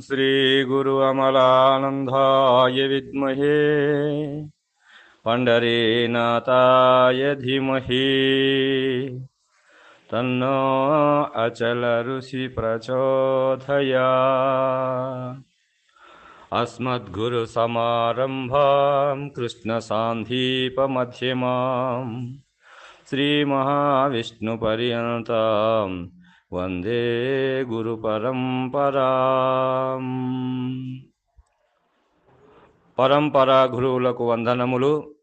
श्रीगुरु अमलानन्दाय विद्महे पण्डरीनाथाय धीमहि। तन्नो अचलऋषि प्रचोदया अस्मद्गुरुसमारम्भां कृष्णसान्धीपमध्यमाम् श्रीमहाविष्णुपर्यन्तां वन्दे గురుపరంపరాం పరంపరా గురువులకు వందనములు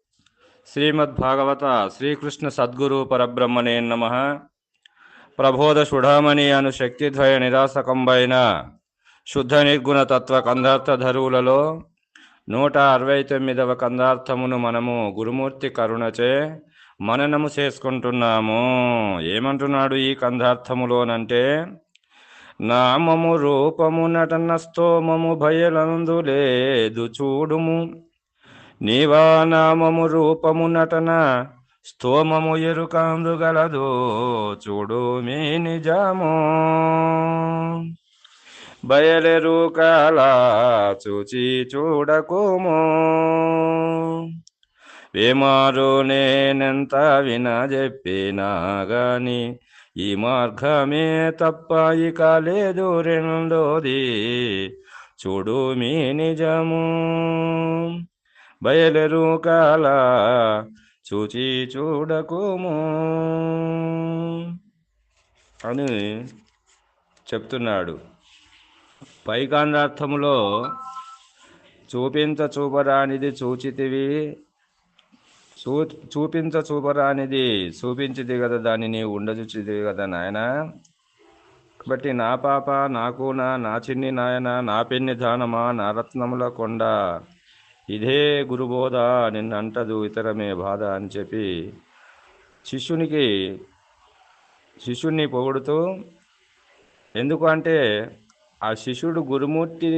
శ్రీమద్భాగవత శ్రీకృష్ణ సద్గురు పరబ్రహ్మణే నమ ప్రబోధ సుఢామణి అను శక్తిద్వయ నిరాసకంబైన శుద్ధ నిర్గుణ తత్వ కందార్థ ధరువులలో నూట అరవై తొమ్మిదవ కందార్థమును మనము గురుమూర్తి కరుణచే మననము చేసుకుంటున్నాము. ఏమంటున్నాడు ఈ కంధార్థములోనంటే నామము రూపము నటన స్తోమము భయలందు లేదు చూడుము. నీవా నామము రూపము నటన స్తోమము ఎరుకందుగలదు చూడు మీ నిజము. బయలెరు చూచి చూడకుము. వేమారు నేనెంత విన చెప్పినా గాని ఈ మార్గమే తప్ప ఇక లేదు రెండోది. చూడు మీ నిజము. బయలురు కాల చూచి చూడకుము. అని చెప్తున్నాడు. పైకాండార్థములో చూపించ చూపరానిది చూచితివి. చూ చూపించ చూపరానిది చూపించిది కదా దానిని ఉండజుచిది కదా నాయన. కాబట్టి నా పాప నాకు నా నా చిన్ని నాయన నా పెన్ని దానమా నా రత్నముల కొండ ఇదే గురుబోధ నిన్నంటదు ఇతరమే బాధ అని చెప్పి శిష్యునికి శిష్యుణ్ణి పొగుడుతూ ఎందుకు అంటే ఆ శిష్యుడు గురుమూర్తి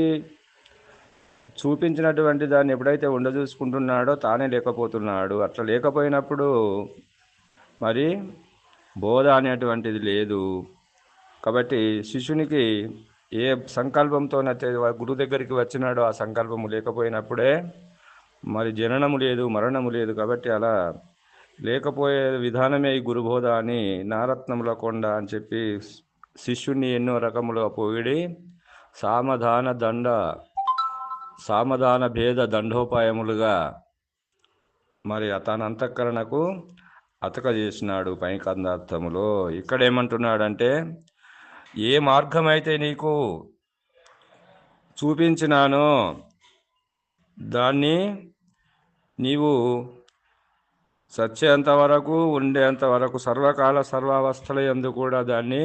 చూపించినటువంటి దాన్ని ఎప్పుడైతే ఉండచూసుకుంటున్నాడో తానే లేకపోతున్నాడు. అట్లా లేకపోయినప్పుడు మరి బోధ అనేటువంటిది లేదు. కాబట్టి శిష్యునికి ఏ సంకల్పంతోనైతే గురువు దగ్గరికి వచ్చినాడో ఆ సంకల్పము లేకపోయినప్పుడే మరి జననము లేదు మరణము లేదు కాబట్టి అలా లేకపోయే విధానమే ఈ గురుబోధ అని నారత్నముల కొండ అని చెప్పి శిష్యుణ్ణి ఎన్నో రకములుగా పోయిడి సామధాన దండ సామధాన భేద దండోపాయములుగా మరి తన అంతఃకరణకు అతక చేసినాడు పైకందార్థములో. ఇక్కడ ఏమంటున్నాడంటే ఏ మార్గమైతే నీకు చూపించినానో దాన్ని నీవు సచ్చేంత వరకు ఉండేంత వరకు సర్వకాల సర్వావస్థల ఎందు కూడా దాన్ని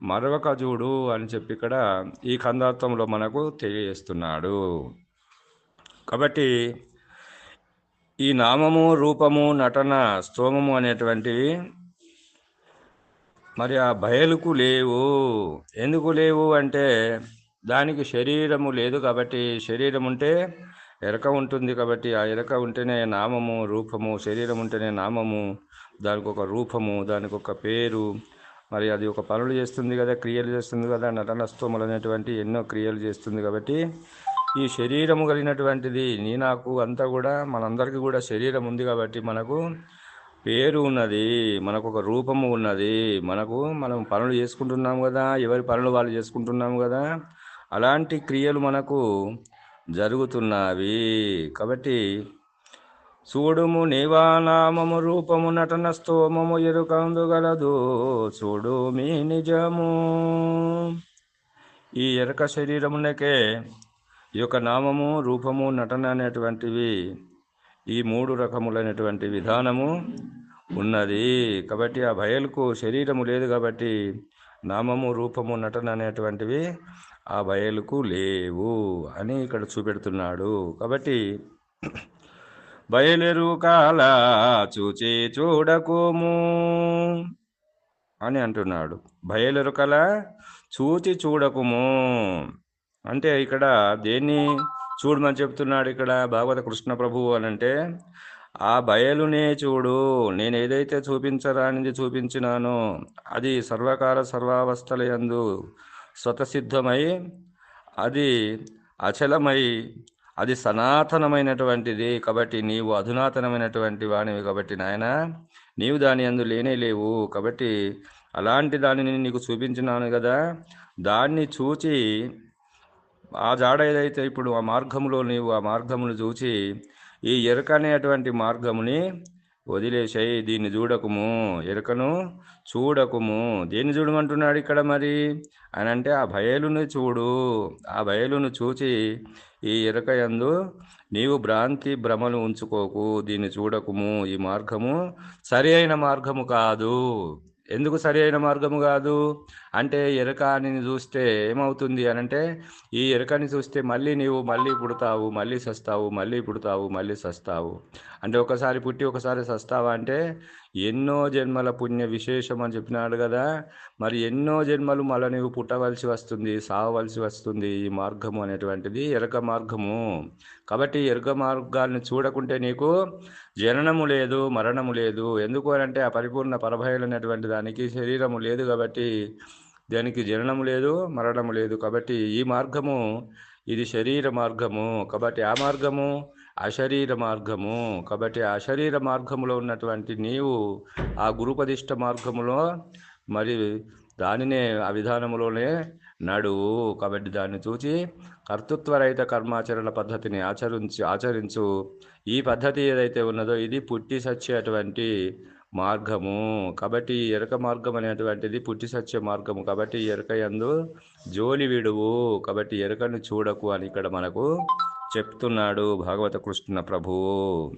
మరొక చూడు అని చెప్పి ఇక్కడ ఈ కందార్థంలో మనకు తెలియజేస్తున్నాడు. కాబట్టి ఈ నామము రూపము నటన స్తోమము అనేటువంటివి మరి ఆ బయలుకు లేవు. ఎందుకు లేవు అంటే దానికి శరీరము లేదు కాబట్టి శరీరం ఉంటే ఎరక ఉంటుంది కాబట్టి ఆ ఎరక ఉంటేనే నామము రూపము శరీరం ఉంటేనే నామము దానికి ఒక రూపము దానికి ఒక పేరు మరి అది ఒక పనులు చేస్తుంది కదా క్రియలు చేస్తుంది కదా నటన స్తోములు అనేటువంటి ఎన్నో క్రియలు చేస్తుంది కాబట్టి ఈ శరీరము కలిగినటువంటిది నీ నాకు అంతా కూడా మనందరికీ కూడా శరీరం ఉంది కాబట్టి మనకు పేరు ఉన్నది మనకు ఒక రూపము ఉన్నది మనకు మనం పనులు చేసుకుంటున్నాము కదా ఎవరి పనులు వాళ్ళు చేసుకుంటున్నాము కదా అలాంటి క్రియలు మనకు జరుగుతున్నవి. కాబట్టి చూడుము నీవా నామము రూపము నటన స్తోమము ఎరుకందుగలదు చూడు మీ నిజము. ఈ ఎరక శరీరమునకే ఈ యొక్క నామము రూపము నటన అనేటువంటివి ఈ మూడు రకములైనటువంటి విధానము ఉన్నది. కాబట్టి ఆ బయలుకు శరీరము లేదు కాబట్టి నామము రూపము నటన అనేటువంటివి ఆ బయలుకు లేవు అని ఇక్కడ చూపెడుతున్నాడు. కాబట్టి బయలురు కాల చూచి చూడకుము అని అంటున్నాడు. బయలురుకల చూచి చూడకుము అంటే ఇక్కడ దేన్ని చూడమని చెప్తున్నాడు ఇక్కడ భాగవత కృష్ణ ప్రభువు అని అంటే ఆ బయలునే చూడు నేను ఏదైతే చూపించరానిది చూపించినానో అది సర్వకాల సర్వావస్థల యందు స్వతసిద్ధమై అది అచలమై అది సనాతనమైనటువంటిది కాబట్టి నీవు అధునాతనమైనటువంటి వానివి కాబట్టి నాయన నీవు దాని అందు లేనే లేవు కాబట్టి అలాంటి దానిని నీకు చూపించినాను కదా దాన్ని చూచి ఆ జాడ ఏదైతే ఇప్పుడు ఆ మార్గములో నీవు ఆ మార్గమును చూచి ఈ ఎరుక అనేటువంటి మార్గముని వదిలేసాయి దీన్ని చూడకుము. ఎరుకను చూడకుము. దేన్ని చూడమంటున్నాడు ఇక్కడ మరి? అని అంటే ఆ బయలును చూడు. ఆ బయలును చూచి ఈ ఎరుక ఎందు నీవు భ్రాంతి భ్రమలు ఉంచుకోకు. దీన్ని చూడకుము. ఈ మార్గము సరి అయిన మార్గము కాదు. ఎందుకు సరి అయిన మార్గము కాదు? అంటే ఎరకాని చూస్తే ఏమవుతుంది? అని అంటే ఈ ఎరకని చూస్తే మళ్ళీ నీవు మళ్ళీ పుడతావు మళ్ళీ సస్తావు మళ్ళీ పుడతావు మళ్ళీ సస్తావు. అంటే ఒకసారి పుట్టి ఒకసారి సస్తావా అంటే ఎన్నో జన్మల పుణ్య విశేషం అని చెప్పినాడు కదా. మరి ఎన్నో జన్మలు మళ్ళీ నీవు పుట్టవలసి వస్తుంది సావవలసి వస్తుంది ఈ మార్గము అనేటువంటిది ఎరక మార్గము. కాబట్టి ఎరుక మార్గాలను చూడకుంటే నీకు జననము లేదు మరణము లేదు. ఎందుకు అంటే ఆ పరిపూర్ణ పరభయలైనటువంటి దానికి శరీరము లేదు కాబట్టి దానికి జననము లేదు మరణము లేదు. కాబట్టి ఈ మార్గము ఇది శరీర మార్గము. కాబట్టి ఆ మార్గము అశరీర మార్గము. కాబట్టి అశరీర మార్గములో ఉన్నటువంటి నీవు ఆ గురుపదిష్ట మార్గములో మరి దానినే ఆ విధానములోనే నడువు. కాబట్టి దాన్ని చూచి కర్తృత్వరహిత కర్మాచరణ పద్ధతిని ఆచరించి ఆచరించు. ఈ పద్ధతి ఏదైతే ఉన్నదో ఇది పుట్టి సచ్చేటువంటి మార్గము. కాబట్టి ఎరక మార్గం అనేటువంటిది పుట్టి సత్య మార్గము. కాబట్టి ఎరక ఎందు జోలి విడువు. కాబట్టి ఎరకను చూడకు అని ఇక్కడ మనకు చెప్తున్నాడు భాగవత కృష్ణ ప్రభువు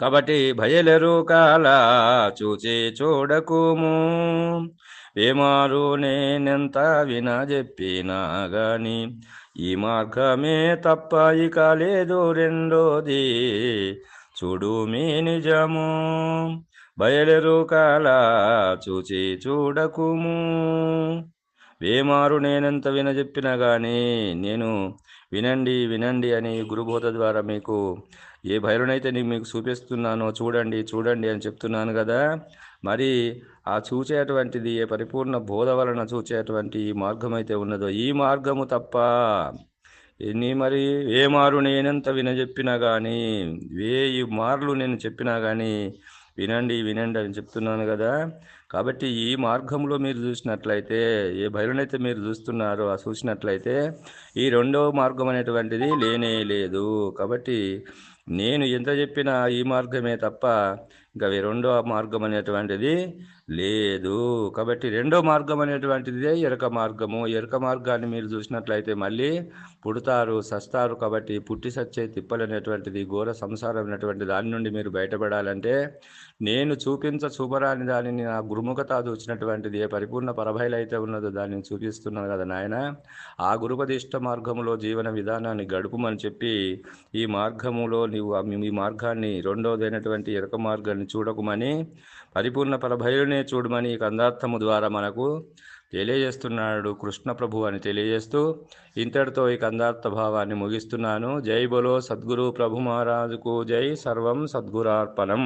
కాబట్టి భయలెరు కాల చూచి చూడకుము. ఏమారు నేనెంత విన చెప్పినా గాని ఈ మార్గమే తప్ప ఇక లేదు రెండోది. చూడు మీ నిజము. బయలురు కాల చూచి చూడకుము. వేమారు నేనెంత వినజెప్పినా కానీ నేను వినండి వినండి అని గురుబోధ ద్వారా మీకు ఏ భైరునైతే నేను మీకు చూపిస్తున్నానో చూడండి చూడండి అని చెప్తున్నాను కదా. మరి ఆ చూచేటువంటిది ఏ పరిపూర్ణ బోధ వలన చూచేటువంటి ఈ మార్గం అయితే ఉన్నదో? ఈ మార్గము తప్ప ఎన్ని మరి? ఏ మారు నేనెంత వినజెప్పినా కానీ వేయి మార్లు నేను చెప్పినా కానీ వినండి వినండి అని చెప్తున్నాను కదా. కాబట్టి ఈ మార్గంలో మీరు చూసినట్లయితే ఏ బయలునైతే మీరు చూస్తున్నారో ఆ చూసినట్లయితే ఈ రెండవ మార్గం అనేటువంటిది లేనే లేదు. కాబట్టి నేను ఎంత చెప్పినా ఈ మార్గమే తప్ప ఇంకా రెండో మార్గం అనేటువంటిది లేదు. కాబట్టి రెండో మార్గం అనేటువంటిదే ఎరక మార్గము. ఎరక మార్గాన్ని మీరు చూసినట్లయితే మళ్ళీ పుడతారు సస్తారు. కాబట్టి పుట్టి సచ్చే తిప్పలనేటువంటిది ఘోర సంసారం అనేటువంటి దాని నుండి మీరు బయటపడాలంటే నేను చూపించ చూపరాని దానిని నా గురుముఖత వచ్చినటువంటిది ఏ పరిపూర్ణ పరభైలు అయితే ఉన్నదో దానిని చూపిస్తున్నాను కదా నాయన. ఆ గురుపదిష్ట మార్గములో జీవన విధానాన్ని గడుపుమని చెప్పి ఈ మార్గములో నీవు ఈ మార్గాన్ని రెండోదైనటువంటి ఎరక మార్గాన్ని చూడకుమని పరిపూర్ణ పరభైలునే చూడమని ఈ కందార్థము ద్వారా మనకు తెలియజేస్తున్నాడు కృష్ణ ప్రభు అని తెలియజేస్తూ ఇంతటితో ఈ కందార్థ భావాన్ని ముగిస్తున్నాను. జై బలో సద్గురు ప్రభు మహారాజుకు జై. సర్వం సద్గురార్పణం.